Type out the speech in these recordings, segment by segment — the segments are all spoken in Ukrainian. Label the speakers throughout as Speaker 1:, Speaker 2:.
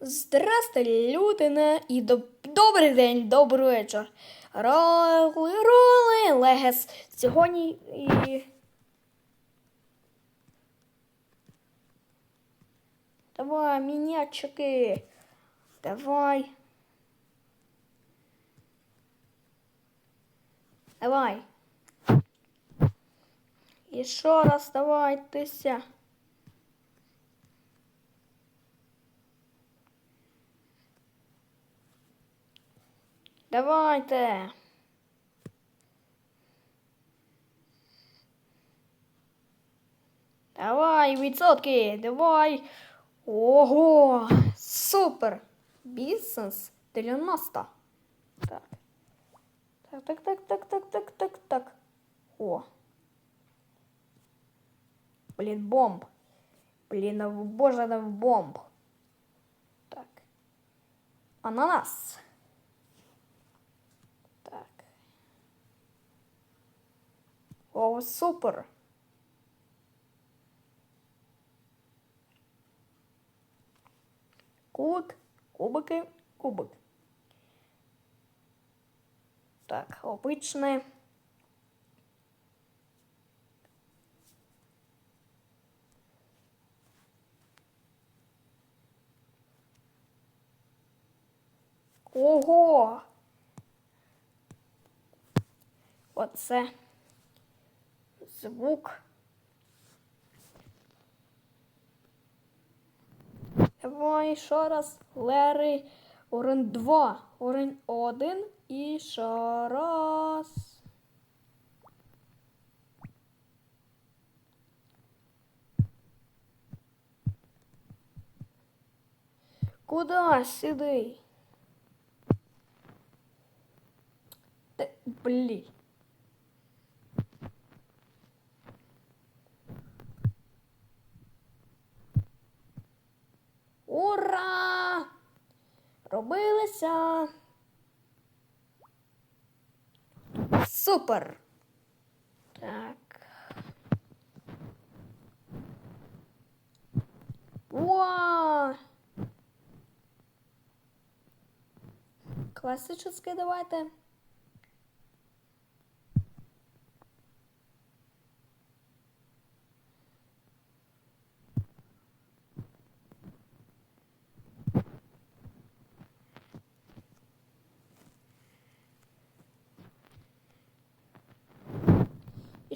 Speaker 1: Здрасте, людина, і доб... добрий день, добрий вечір. Роли, роли, легес. Сьогодні і. Давай, мінячики. Давай. Давай. І ще раз давайтеся. Давайте. Давай, відсотки, давай. Ого, супер. Бізнес 90. Так. Так, так, так, так, так, так, так, так. О. Блін, бомб. Блін, боже, бомб. Так. Ананас. Так. О, супер. Кубик, кубики, кубик. Так, обичне. Ого! Оце звук. Давай ще раз. Лери. Орен 2. Орен 1. І ще раз. Куда? Сюди. Блін. Робилися. Супер. Так. Уа! Классическое давайте.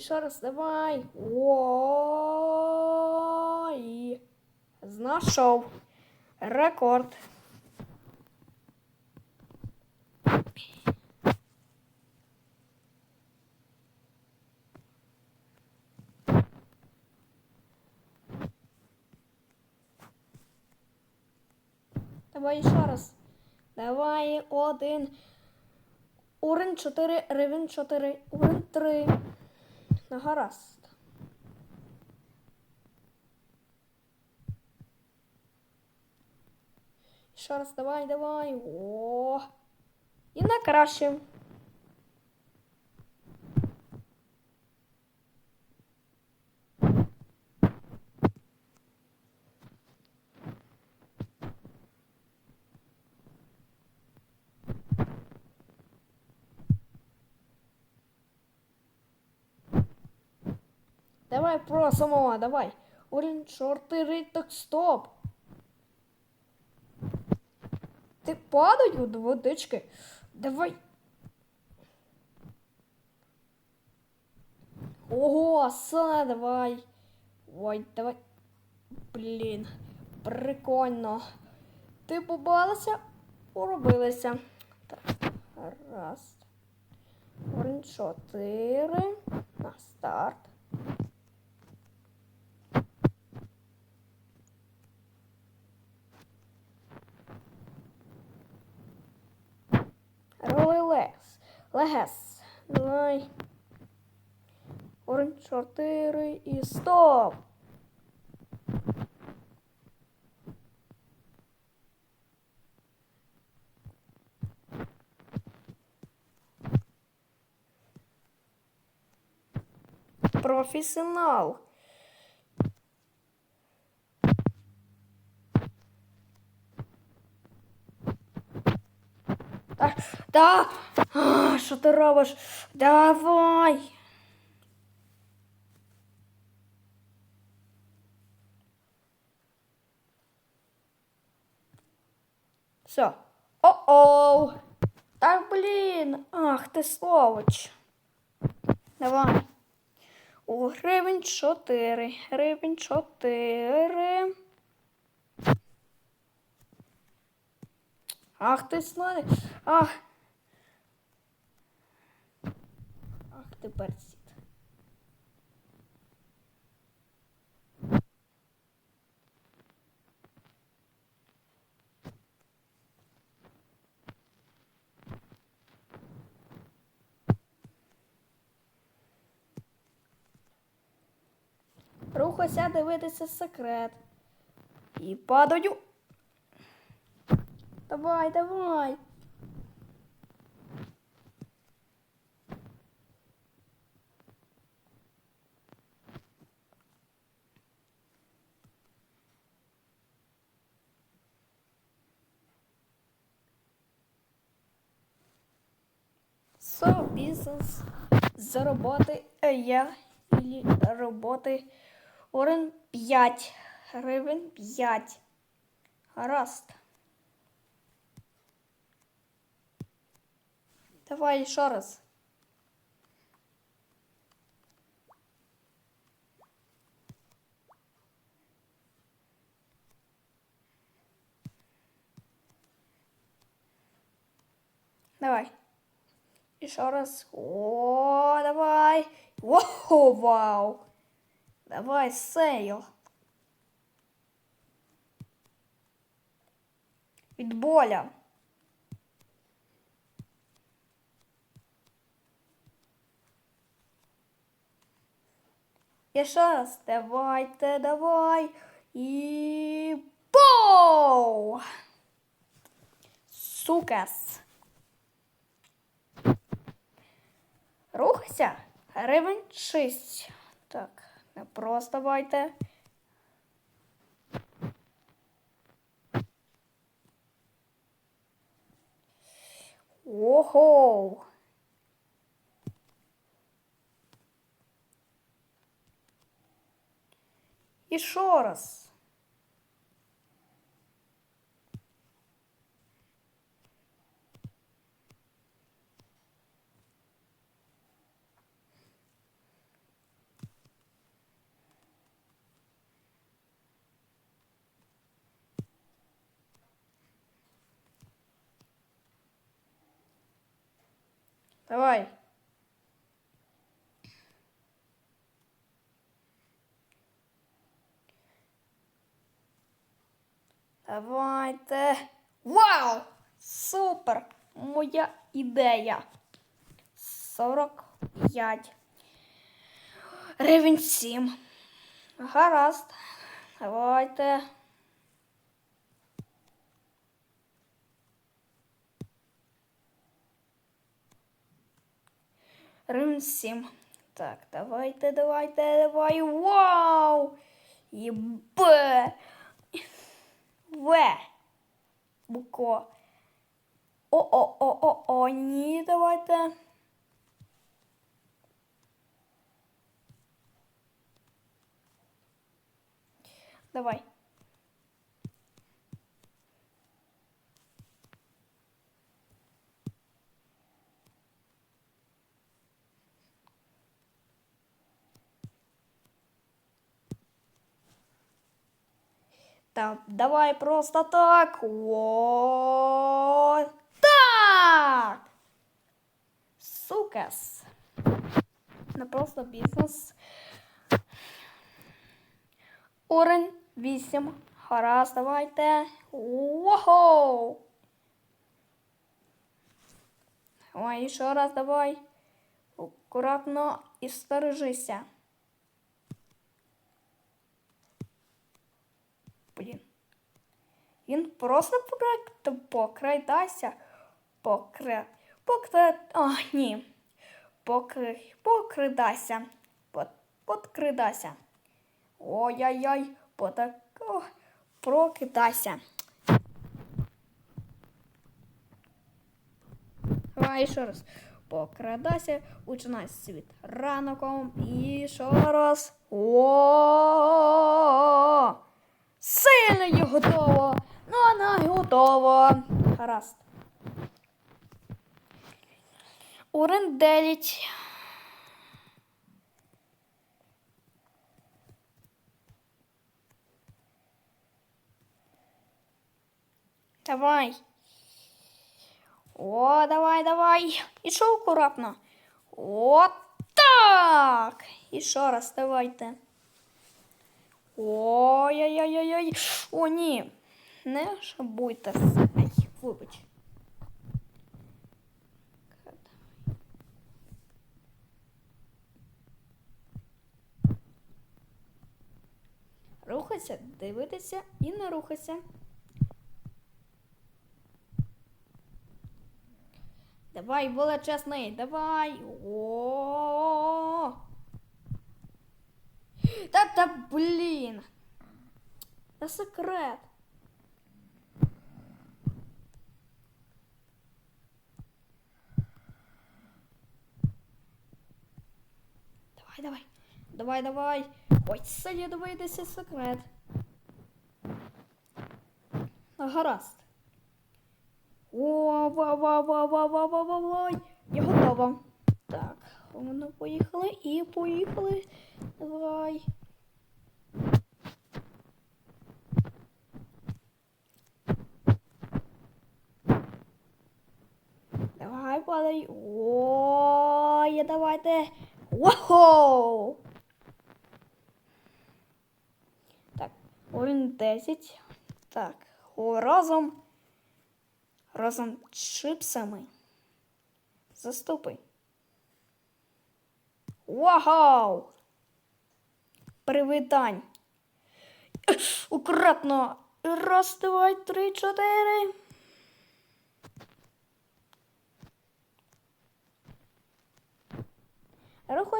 Speaker 1: Ще раз давай. Ой. Знайшов. Рекорд. Давай ще раз. Давай один. Урен 4, ревен 4, урен 3. На гаразд. Ще раз давай, давай. О. І на краще. Давай просимо, давай. Урін чотири, так стоп. Ти падають у водички. Давай. Ого, все, давай. Ой, давай. Блін, прикольно. Ти побалася, уробилася. Так, раз. Урін чотири. На старт. Роли легс. Легес. Давай. Орен 4 і стоп. Професіонал. Да, да. А, що ти робиш? Давай. Все. О-оу. Так, блін. Ах, ти словоч. Давай. О, гривень чотири. Гривень чотири. Ах ти слоник. Ах. Ах ти персід. Рухайся дивитися секрет. І падаю. Давай, давай. So, бізнес за роботи я і роботи Орен 5. Гривень 5. Гаразд. Давай ще раз. Еще раз. О, давай. О, вау. Давай, сейл. Від. Еще раз. Давайте, давай. І боу! Сукас. Рухайся. Гривень 6. Так, не просто давайте. Ого! І ще раз. Давай. Давайте. Вау! Супер! Моя ідея. 45. Рівень 7. Гаразд. Давайте. Рим 7. Так, давайте, давайте, давай. Вау! І Б. В. Буко. О-о-о-о-о. Ні, давайте. Давай. Так, давай просто так. О, так. Сукас. Не просто бізнес. Урень 8. Гаразд, давайте. Ого! Давай, ще раз давай. Акуратно і стережися. Блін. Він просто покра- покрадайся. Покра... Покра... О, ні. Покри... Покридайся. Под... Подкридайся. Ой-ой-ой. Потак... О, Прокидайся. Давай ще раз. Покрадайся, починай світ раноком і ще раз. О! Сильно і готово. Ну, вона готова. Урен 9. Давай. О, давай, давай. І що акуратно. О, так. І ще раз давайте. Ой-ой-ой-ой. О, ні. Не шабуйте. Ай, вибач. Рухайся, дивитися і не рухайся. Давай, величезний, давай. О. Та та блін. Це секрет. Давай, давай. Давай. Ой, це дивитися секрет. Гаразд. О, ва ва ва ва ва ва ва ва Я готова. Так, воно поїхали і поїхали. Давай. Давай, падай. Ой, давайте. Вау! Так, уровень 10. Так, разом. Разом чипсами. Заступи. Вау! Привітань. Аккуратно. Раз, два, три, чотири.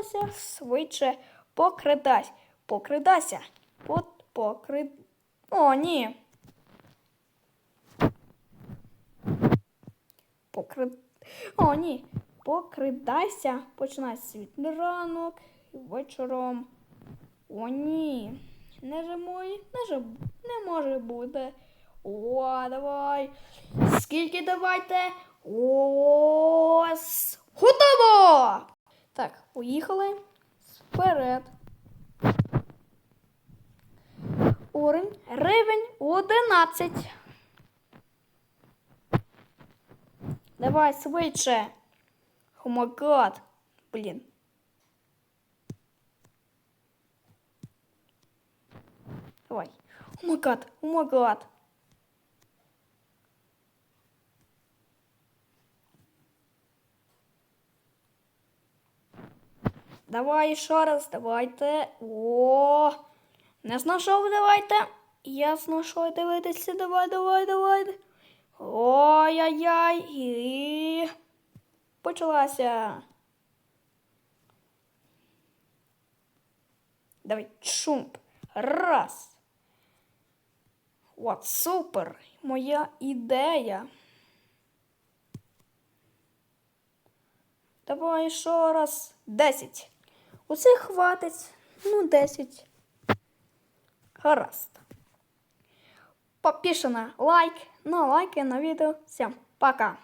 Speaker 1: Рухайся швидше. Покридайся. Покридайся. Под, покри... О, ні. Покри... О, ні. Покридайся. Починай світ ранок вечором. О, ні. Не же мой, не же не може бути. О, давай. Скільки давайте? О, готово! Так, уїхали вперед. Орень, рівень 11. Давай швидше. Хомакат. Oh Блін. Давай. Омакат, oh омакат. Oh Давай ще раз, давайте. О, не знайшов, давайте. Я знайшов, дивитися, давай, давай, давай. Ой-яй-яй. І почалася. Давай, чумп. Раз. От, супер. Моя ідея. Давай ще раз. Десять. Усе хватить. Ну, десять. Гаразд. Підпиши лайк, на лайки на відео. Всім пока.